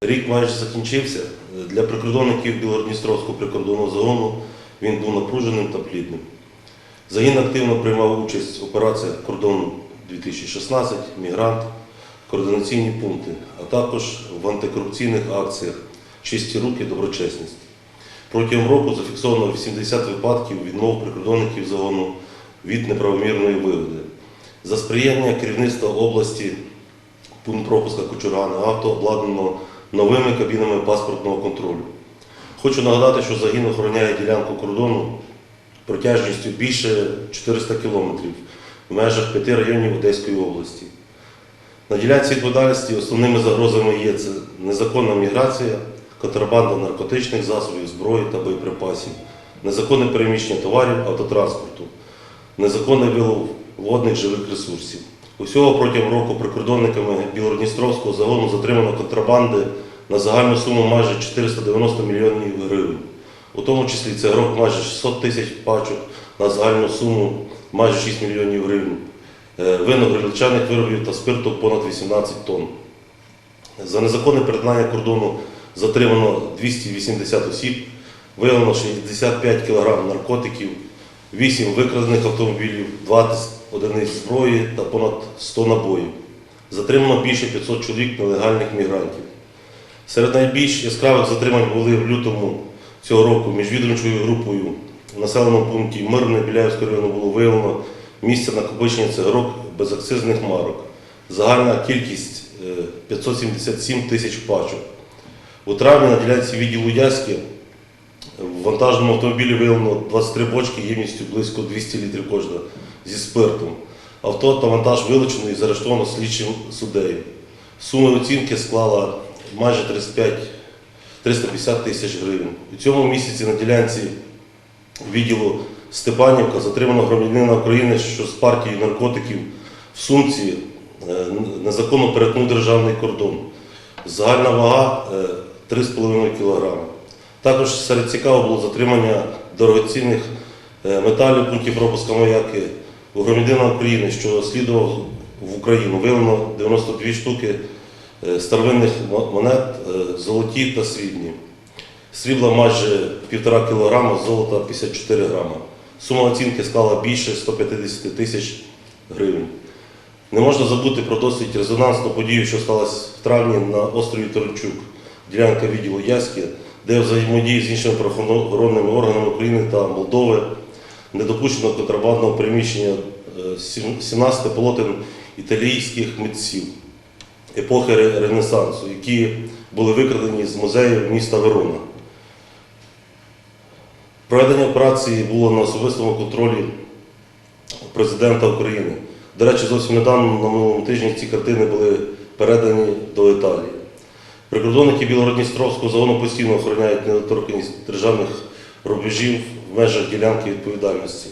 Рік майже закінчився. Для прикордонників Білгородністровського прикордонного загону він був напруженим та плідним. Загін активно приймав участь в операціях Кордон 2016, Мігрант, координаційні пункти, а також в антикорупційних акціях Чисті руки, доброчесність. Протягом року зафіксовано 80 випадків відмов прикордонників загону від неправомірної вигоди. За сприяння керівництва області пункт пропуска Кочургана авто обладнано новими кабінами паспортного контролю. Хочу нагадати, що загін охороняє ділянку кордону протяжністю більше 400 кілометрів в межах п'яти районів Одеської області. На ділянці відповідальності основними загрозами є це незаконна міграція, контрабанда наркотичних засобів, зброї та боєприпасів, незаконне переміщення товарів, автотранспорту, незаконний вилов водних живих ресурсів. Усього протягом року прикордонниками Білородністровського загону затримано контрабанди на загальну суму майже 490 мільйонів гривень. У тому числі цигарок майже 600 тисяч пачок на загальну суму майже 6 мільйонів гривень, е, винок гречаних виробів та спирту понад 18 тонн. За незаконне перетинання кордону затримано 280 осіб, виявлено 65 кг наркотиків, 8 викрадених автомобілів, 20 одиниць зброї та понад 100 набоїв. Затримано більше 500 чоловік нелегальних мігрантів. Серед найбільш яскравих затримань були в лютому цього року міжвідомчою групою в населеному пункті Мирне Біляївського району було виявлено місце накопичення цигарок безакцизних марок. Загальна кількість е, 577 тисяч пачок. У травні на ділянці відділу Яськи в вантажному автомобілі виявлено 23 бочки ємністю близько 200 літрів кожна зі спиртом. Авто та вантаж вилучено і заарештовано слідчим суддею. Сума оцінки склала майже 35 350 тисяч гривень. У цьому місяці на ділянці відділу Степанівка затримано громадянина України, що з партією наркотиків в сумці е, незаконно перетнув державний кордон. Загальна вага е, 3,5 кг. Також серед цікавого було затримання дорогоцінних е, металів пунктів пропуска маяки громадянина України, що слідував в Україну. Виявлено 92 штуки е, старовинних монет, е, золоті та срібні. Срібла майже 1,5 кг, золота 54 грама. Сума оцінки склала більше 150 тисяч гривень. Не можна забути про досить резонансну подію, що сталася в травні на острові Торончук, ділянка відділу Яськи, де взаємодії з іншими правоохоронними органами України та Молдови не допущено контрабандного приміщення е, 17 полотен італійських митців епохи Ренесансу, які були викрадені з музею міста Верона. Проведення операції було на особистому контролі президента України. До речі, зовсім недавно на минулому тижні ці картини були передані до Італії. Прикордонники Білородністровського загону постійно охороняють недоторканність державних рубежів межах ділянки відповідальності.